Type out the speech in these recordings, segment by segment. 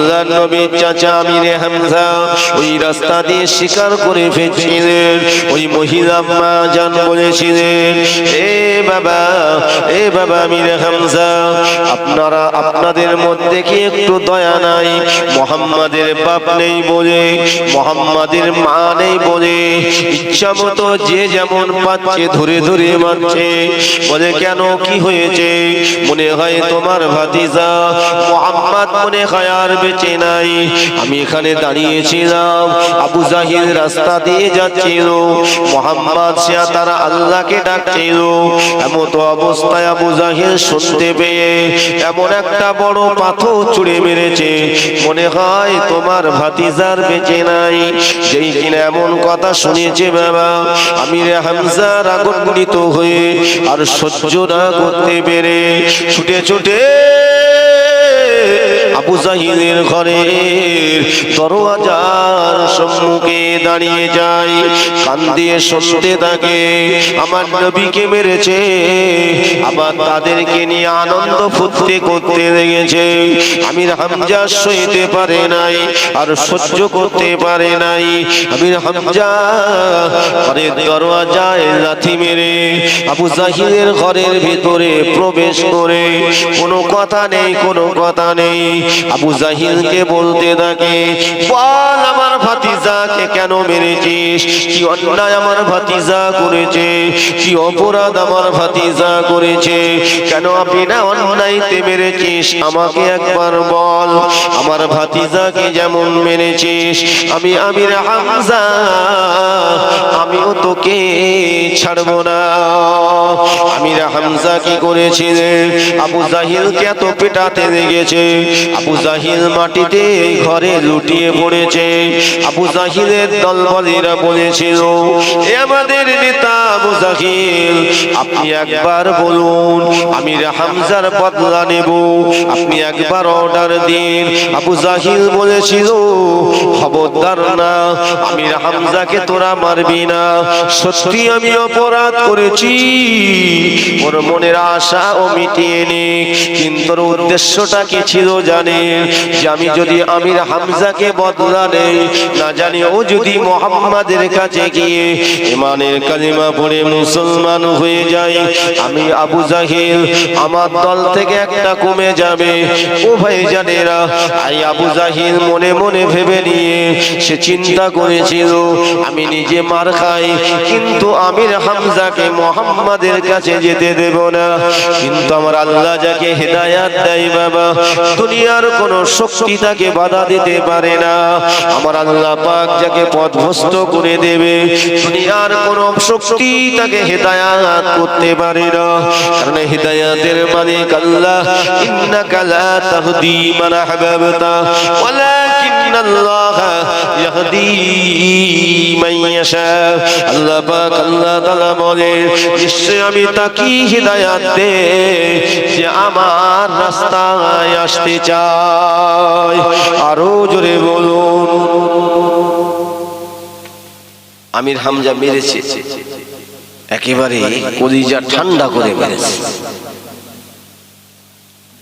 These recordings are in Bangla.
আল্লাহ নবীর চাচা আমিরে হামজা ওই রাস্তা দিয়ে শিকার করে ফেলছিলেন। ওই মহিলা মা জান বলেছিলেন, এ বাবা এ বাবা আমিরে হামজা, আপনারা আপনাদের মধ্যে কি একটু দয়া নাই? মোহাম্মদের বাপ নেই বলে, মোহাম্মদের মা নেই বলে, ইচ্ছা মতো যে যেমন পাচ্ছে ধরে ধরে মারছে। বলে, কেন? কি হয়েছে? মনে হয় তোমার ভাতিজা মোহাম্মদ মনে হয় আর বেঁচে নাই। আমি এখানে দাঁড়িয়েছিলাম। আবু জাহির রাস্তা দিয়ে যাচ্ছিল। মোহাম্মদ সে তারা আল্লাহকে ডাকছিল। এমন তো অবস্থায় আবু জাহির শুনতে পেয়ে এমন একটা বড় পাথর ছুড়ে মেরেছে। মনে হয় তোমার ভাতিজার বেঁচে নাই। যেই কিনা এমন কথা শুনেছে বাবা, আমির হামজার আগুনগুলিত হয়ে আর সহ্য না করতে পেরে ছুটে ছুটে আবু জাহিদের ঘরের দরওয়াজার সম্মুখে দাঁড়িয়ে যায় কান দিয়ে শুনতে থাকে আমার নবীকে মেরেছে, আবার তাদেরকে নিয়ে আনন্দ ফুটতে করতে লেগেছে, আমি হামজা সইতে পারে নাই আর সহ্য করতে পারে নাই আমির হামজা ঘরের দরওয়াজায় লাথি মেরে আবু জাহিদের ঘরের ভিতরে প্রবেশ করে, কোনো কথা নেই, কোনো কথা নেই আবু জাহিলকে বলতে থাকে, বল আমার ভাতিজাকে কেন মেরেছিস? কি অন্যায় আমার ভাতিজা করেছে? কি অপরাধ আমার ভাতিজা করেছে? কেন আপনি না অন্যায়তে মেরেছিস? আমাকে একবার বল, আমার ভাতিজাকে যেমন মেরেছিস? আমি আমির হামজা, আমিও তোকে ছাড়বো না। আমির হামজা কি করেছিলেন আবু জাহিলকে এত পেটাতে লেগেছে। আবু জাহিল মাটিতে ঘরে লুটিয়ে পড়েছে। আবু জাহিলের দলবলীরা বলেছিল, এ আমাদের নেতা আবু জাহিল, আপনি একবার বলুন, আমির হামজার বদলা নেব। আপনি একবার অর্ডার দিন। আবু জাহিল বলেছিল, খবরদার না, আমির হামজাকে তোরা মারবি না। সত্যি আমি অপরাধ করেছি। ওর মনের আশা ও মিটিয়ে নি কিন্তু উদ্দেশ্যটা কি ছিল জানে আমি যদি আমির হামজাকে বদলা না জানি ও যদি মোহাম্মদের কাছে গিয়ে ইমানের কালিমা পড়ে মুসলমান হয়ে যায় আমি আবু জাহিল আমার দল থেকে একটা কমে যাবে। ও ভাই জানেরা আই আবু জাহিল মনে মনে ভেবে নিয়ে সে চিন্তা করেছিল, আমি নিজে মার খাই, কিন্তু আমির হামজাকে মোহাম্মদের কাছে যেতে দেব না। কিন্তু আমার আল্লাহ যাকে হেদায়াত দেয় বাবা দুনিয়ার কোন শক্তি তাকে বাধা দিতে পারে না। আমার আল্লাহ পাক যাকে পথভ্রষ্ট করে দেবে, দুনিয়ার কোন শক্তি তাকে হেদায়াত করতে পারে না। কারণ হেদায়াতের মালিক আল্লাহ। ইন্নাকা লা তাহদি মান আহবাবতা আমি তাকে হিদায়াত দে যে আমার রাস্তায় আসতে চায়। আরও জোরে বলুন। আমির হামজা মেরেছে। একেবারে কলিজা ঠান্ডা করে মেরেছে।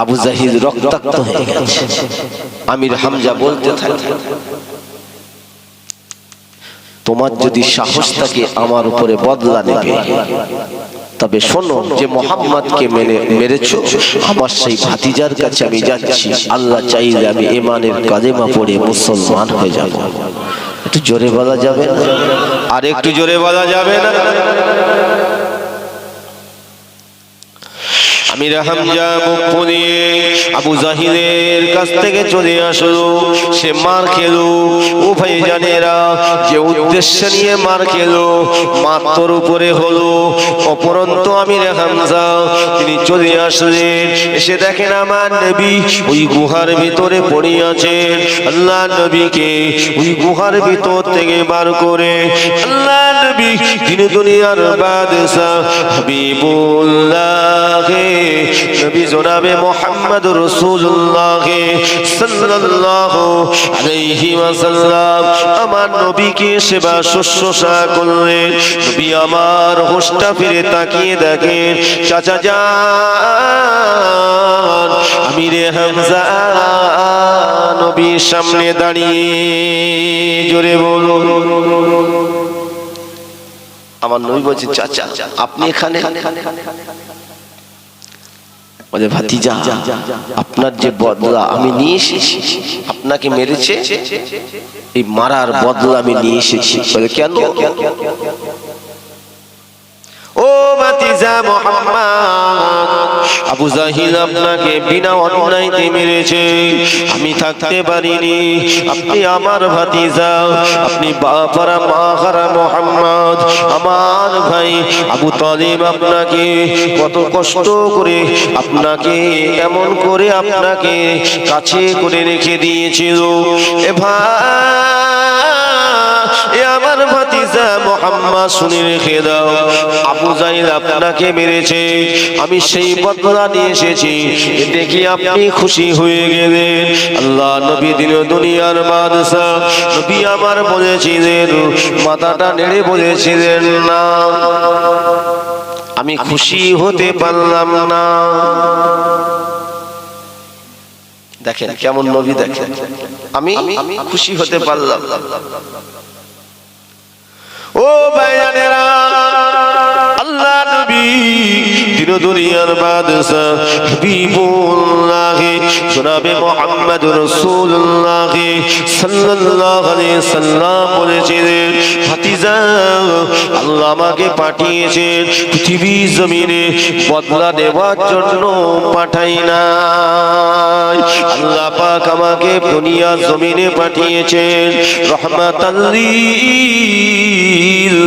আবু জাহিদ রক্তাক্ত হয়ে গেছে। আমির হামজা বলতে থাকে তোমার যদি সাহস থাকে আমার উপরে বদলা নেবে। তবে শোনো যে মোহাম্মদকে মেনে মেরেছো আমার সেই ভাতিজার কাছে আমি যাচ্ছি আল্লাহ চাইলে আমি এমানের কাদেমা পড়ে মুসলমান হয়ে যাব। একটু জোরে বলা যাবে না? আর একটু জোরে বলা যাবে না? আমির হামজা মুখ আবু জাহিদের কাছ থেকে চলে আসলো। সে মার খেলো। ও ভাই জানেরা যে উদ্দেশ্য নিয়ে মার খেলো মাত্র উপরে হলো। অপরন্ত আমির হামজা, তিনি চলে আসলেন। এসে দেখেন আমার নবী ওই গুহার ভিতরে পড়ে আছেন। আল্লাহ নবীকে ওই গুহার ভিতর থেকে বার করে। আল্লাহ নবী তিনি দুনিয়ার বাদশা হাবিবুল্লাহ নবী জনাবে মোহাম্মদ রসুল্লাহ সাল্লাল্লাহু আলাইহি ওয়াসাল্লাম আমার নবীকে সেবা শুশ্রূষা করলেন। নবী আমার হোশটা ফিরে তাকিয়ে দেখেন, চাচা যান। হামজা নবীর সামনে দাঁড়িয়ে জোরে বলুন, আমার নবী বলছে, চাচা, আপনি এখানে? বলে, ভাতিজা, আপনার যে বদলা আমি নিয়ে এসেছি, আপনাকে মেরেছে, এই মারার বদলা আমি নিয়ে এসেছি। বলে, কেন? ও ভাতিজা মোহাম্মদ আবু জাহিল আপনাকে বিনা অন্যায়তে মেরেছে। আমি থাকতে পারিনি। আপনি আমার ভাতিজা। আপনি মাহারা মোহাম্মদ। আমার ভাই আবু তালিব আপনাকে কত কষ্ট করে আপনাকে, এমন করে আপনাকে কাছে করে রেখে দিয়েছিল। এ ভাই আমি খুশি হতে পারলাম না। দেখেন কেমন নবী দেখেন। আমি খুশি হতে পারলাম। ও বায়ানেরা আল্লাহ নবী দিন দুনিয়ার বাদশা হাবিবুল্লাহ জনাবে মুহাম্মদ রাসূলুল্লাহ সাল্লাল্লাহু আলাইহি সাল্লাম বলেছিলেন ভাতিজা, আল্লাহ আমাকে পাঠিয়েছেন পৃথিবী জমিনে বদলা দেওয়ার জন্য পাঠাই নাই। আল্লাহ পাক আমাকে দুনিয়া জমিনে পাঠিয়েছেন রহমাতাল লিল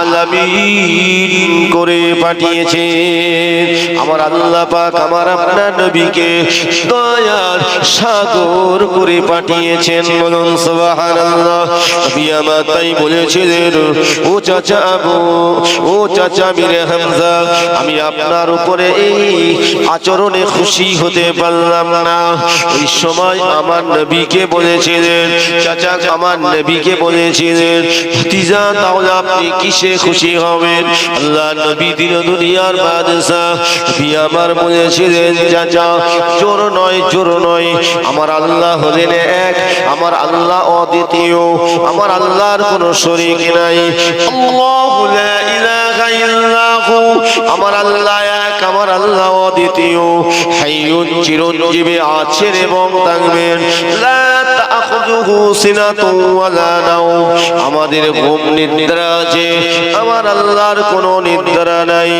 আলামিন করে পাঠিয়েছেন। আমার আল্লাহ পাক আমার আপনার নবীকে দয়ার সাগর করে পাঠিয়েছেন বলুন সুবহানাল্লাহ। তাই বলেছিলেন, ও চাচা আবু, ও চাচা মিরে হামজা, আমি আপনার উপরে এই আচরণে খুশি হতে পারলাম না। ওই সময় আমার নবীকে বলেছিলেন, চাচা, আমার নবীকে বলেছিলেন, ভাতিজা, তাহলে আপনি কিসে খুশি হবেন? আল্লাহ নবী দিন দুনিয়ার বাদশাহ। আমার বলেছিলেন, চাচা জোর নয় জোর নয়। আমার আল্লাহ হলেন এক, আমার আল্লাহ অদ্বিতীয়, আমার আল্লাহর কোনো শরীক নাই। আমার আল্লাহ এক, আমার আল্লাহ অদ্বিতীয়। হাইয়ুন, চিরঞ্জীবী আছেন এবং থাকবেন। লা আমাদের ঘুম নিদ্রা আছে। আমার আল্লাহর কোনো নিদ্রা নাই।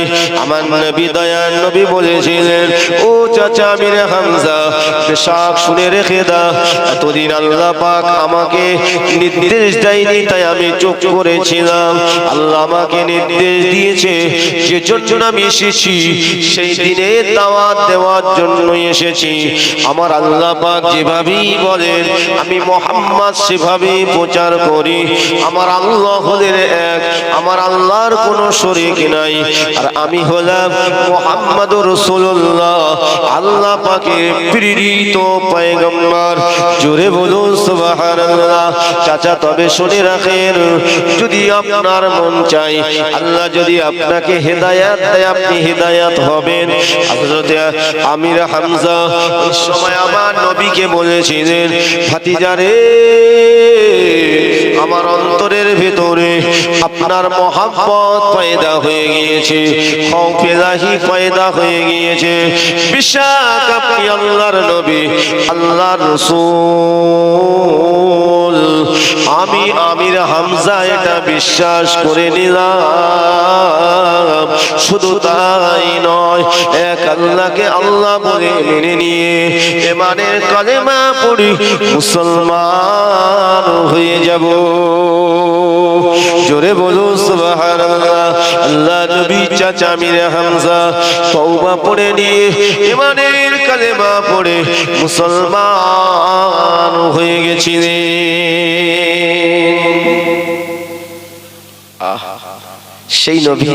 আমার নবী দয়ার নবী বলেছিলেন, ও চাচা মিরে হামজা পেশাক শুনে রেখে দা এতদিন আল্লাহ পাক আমাকে নির্দেশ দেয়নি, তাই আমি চোখ করেছিলাম। আল্লাহ আমাকে নির্দেশ দিয়েছে, যে জন্য আমি এসেছি, সেই দিনে দাওয়াত দেওয়ার জন্য এসেছি। আমার আল্লাহ পাক যেভাবেই বলেন, আমি মোহাম্মদ সেভাবেই প্রচার করি। আমার আল্লাহ হলেন এক, আমার আল্লাহর কোনো শরীক নাই। আর আমি হলাম মোহাম্মদ রসুল্লাহ আল্লাহ পাকে প্রেরিত পয়গম্বর। জোরে বলুন সুবহানাল্লাহ। চাচা, তবে শুনে রাখেন, যদি আপনার মন চাই আল্লাহ যদি আপনাকে হেদায়াত দেয়, আপনি হেদায়াত হবেন। হযরত আমির হামজা ওই সময় আমার নবীকে বলেছিলেন ভাতিজারে আমার অন্তরের ভেতরে আপনার মহাব্বত পয়দা হয়ে গিয়েছে খৌফেলাহি পয়দা হয়ে গিয়েছে। বিশ্বাস আপনি আল্লাহর নবী, আল্লাহর রসূল। আমি আমির হামজা এটা বিশ্বাস করে নিলাম। শুধু তাই নয়, এক আল্লাহকে আল্লাহ বলে মেনে নিয়ে এমানের কালেমা পড়ি মুসলমান হয়ে যাব। জোরে বলুন সুবহানাল্লাহ, আল্লাহ নবী, চাচা মিরে হামজা, তওবা পড়ে নিয়ে ইমানের কালেমা পড়ে মুসলমান হয়ে গেছিলেন সেই নবী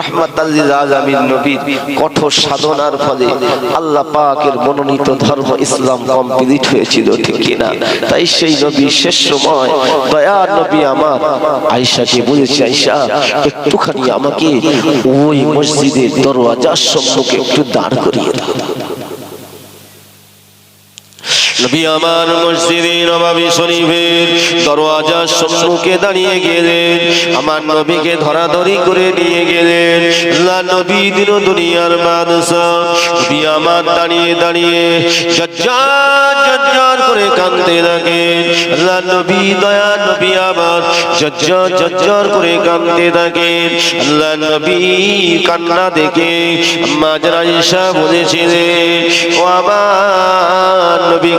রহমাতাল্লিল আলামিন নবীর কঠোর সাধনার ফলে আল্লাহ পাকের মনোনীত ধর্ম ইসলাম কমপ্লিট হয়েছিল, ঠিক কিনা? তাই সেই নবী শেষ সময় দয়ার নবী আমার আয়েশাকে বলেছে, আয়েশা, একটুখানি আমাকে ওই মসজিদের দরওয়াজার সম্মুখে একটু দাঁড় করিয়ে দাও। নবী আমার মসজিদে নবাবী শরীফের দরওয়াজার সম্মুখে দাঁড়িয়ে গেলেন। আমার নবীকে ধরাধরি করে নিয়ে গেলেন। নবী দিন দুনিয়ার বাদশা নবী আমার দাঁড়িয়ে দাঁড়িয়ে করে কাঁদতে লাগে নবী, দয়া নবী আমার করে কাঁদতে থাকে আল্লাহ নবী কান্না দেখে আম্মা যারা বলেছিলেন, ও আমার নবী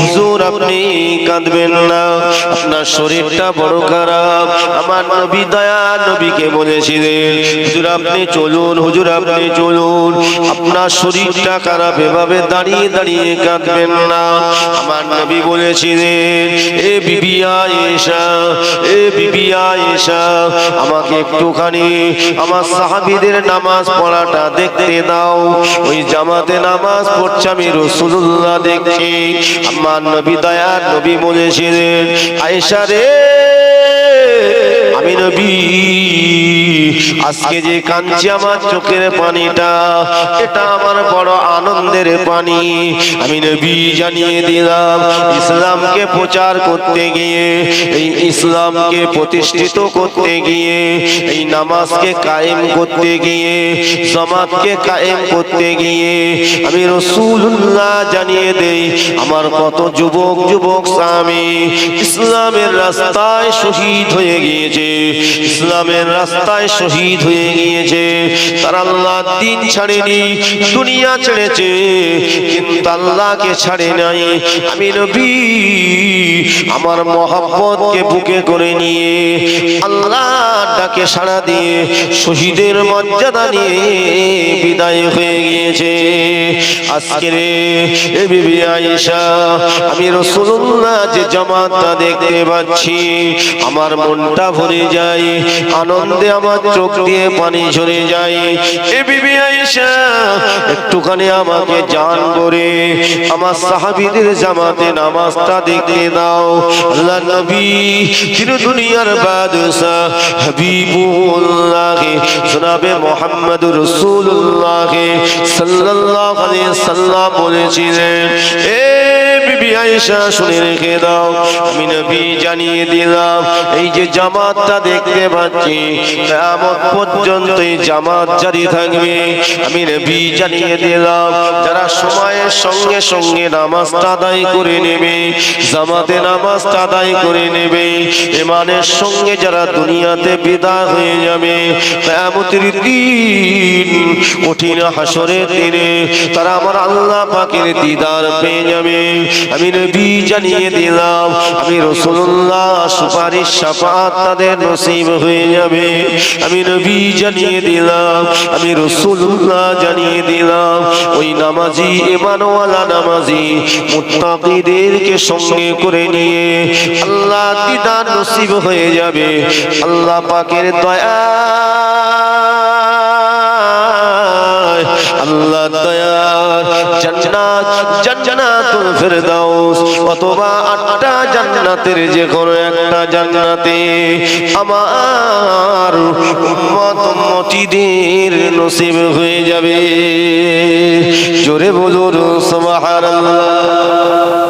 হুজুর, আপনি কাঁদবেন না। আপনার শরীরটা বড় খারাপ। আমার নবী দয়া নবীকে বলেছিলেন, হুজুর, আপনি চলুন, হুজুর, আপনি চলুন। আপনার শরীরটা খারাপ, এভাবে দাঁড়িয়ে দাঁড়িয়ে কাঁদবেন না। আমার নবী বলেছিলেন, এ এ আমাকে একটুখানি আমার সাহাবীদের নামাজ পড়াটা দেখতে দাও। ওই জামাতে নামাজ পড়ছে আমি রসুল্লাহ দেখছি। আমার নবী দয়ার নবী বলেছিলেন আয়েশা আজকে যে কাঞ্চি আমার চোখের পানিটা, এটা আমার বড় আনন্দের পানি। আমি নবী জানিয়ে দিলাম, ইসলামকে প্রচার করতে গিয়ে, এই ইসলামকে প্রতিষ্ঠিত করতে গিয়ে, এই নামাজকে কায়েম করতে গিয়ে, জামাতকে কায়েম করতে গিয়ে, আমি রসুল্লাহ জানিয়ে দেই, আমার কত যুবক যুবক স্বামী ইসলামের রাস্তায় শহীদ হয়ে গিয়েছে। ইসলামের রাস্তায় শহীদ হয়ে গিয়েছে। তারা আল্লাহ দিন ছাড়েনি, দুনিয়া ছেড়েছে। কিন্তু আল্লাহকে ছাড়ে নাই। আমি নবী, আমার মহাব্বতকে বুকে করে নিয়ে আল্লাহ ডাকে সাড়া দিয়ে শহীদের মর্যাদা নিয়ে বিদায় হয়ে গিয়েছে। আজকে রে, এ বিবি আয়েশা, আমি রসুল্লাহ যে জামাতটা দেখতে পাচ্ছি, আমার মনটা ভরে যায়, আনন্দে আমার চোখ দিয়ে পানি ঝরে যায়। এ বিবি আয়েশা, একটুখানি আমাকে জান করে, আমার সাহাবীদের জামাতে নামাজটা দেখতে দাও। আল্লাহ নবী চির দুনিয়ার বাদশাহ হাবিবুল্লাহ জনাবে মুহাম্মদুর রাসূলুল্লাহ সাল্লাল্লাহু আলাইহি সাল্লাম বলেছিলেন, এ আয়েশা শুনে রেখে দাও। আমি নবী জানিয়ে দিলাম এই যে জামাতটা দেখতে পাচ্ছি কিয়ামত পর্যন্ত এই জামাত জারি থাকবে। আমি নবী জানিয়ে দিলাম যারা সময়ের সঙ্গে সঙ্গে নামাজটা আদায় করে নেবে জামাতে নামাজটা আদায় করে নেবে ইমানের সঙ্গে যারা দুনিয়াতে বিদায় হয়ে যাবে কিয়ামতের দিন কঠিন হাসরের দিনে তারা আমার আল্লাহ পাকের দিদার পেয়ে যাবে। আমি নবী জানিয়ে দিলাম। আমি রসুল্লাহ সুপারিশ সাফাত তাদের নসিব হয়ে যাবে। আমি নবী জানিয়ে দিলাম। আমি রসুল্লাহ জানিয়ে দিলাম। ওই নামাজি এমানওয়ালা নামাজি মুত্তাকিদেরকে সঙ্গে করে নিয়ে আল্লাহ দিদার নসিব হয়ে যাবে। আল্লাহ পাকের দয়া। আল্লাহ দয়ার জান্নাত, জান্নাতুল ফেরদাউস, অথবা আটটা জান্নাতের যে কোনো একটা জান্নাতে আমার উম্মত উম্মতিদের নসিব হয়ে যাবে। জোরে বলুন, সুবহানাল্লাহ।